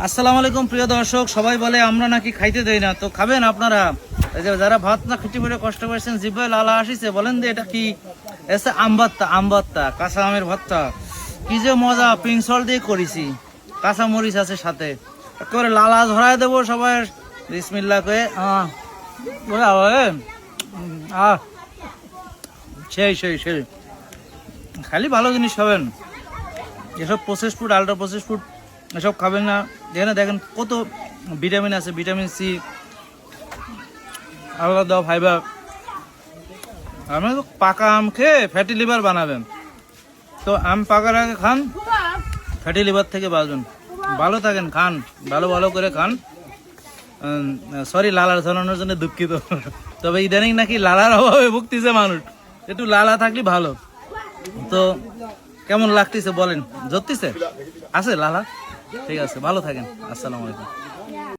আসসালামু আলাইকুম, প্রিয় দর্শক। সবাই বলে আমরা নাকি খাইতে দেই না। তো খাবেন আপনারা? যারা ভাত না খেতে পরে কষ্ট করছেন জিব্বাই লালা আসিছে, বলেন যে এটা কি? এসে আমবাত্তা আমবাত্তা, কাঁচা আমের ভর্তা। কি যে মজা, পিনসল দিয়ে করেছি। কাঁচা মরিচ আছে সাথে। করে লালা ধরায় দেবো সবাই। বিসমিল্লা করে আহ সেই সেই সেই। খালি ভালো জিনিস খাবেন। এসব process food ultra process food এসব খাবেন না। এখানে দেখেন কত ভিটামিন আছে, ভিটামিন সি, আলাদা দাও ফাইবার আপনি তো পাকা আম খেয়ে ফ্যাটি লিভার বানাবেন। তো আম পাকার আগে খান ফ্যাটি লিভার থেকে বাঁচবেন। ভালো থাকেন, খান, ভালো ভালো করে খান। সরি লালার ধরানোর জন্য দুঃখিত। তবে ইদানিং নাকি লালার অভাবে ভুগতেছে মানুষ। একটু লালা থাকলে ভালো। তো কেমন লাগতেছে বলেন? ধরতেছে আছে লালা? ঠিক আছে ভালো থাকেন। আসসালামু আলাইকুম।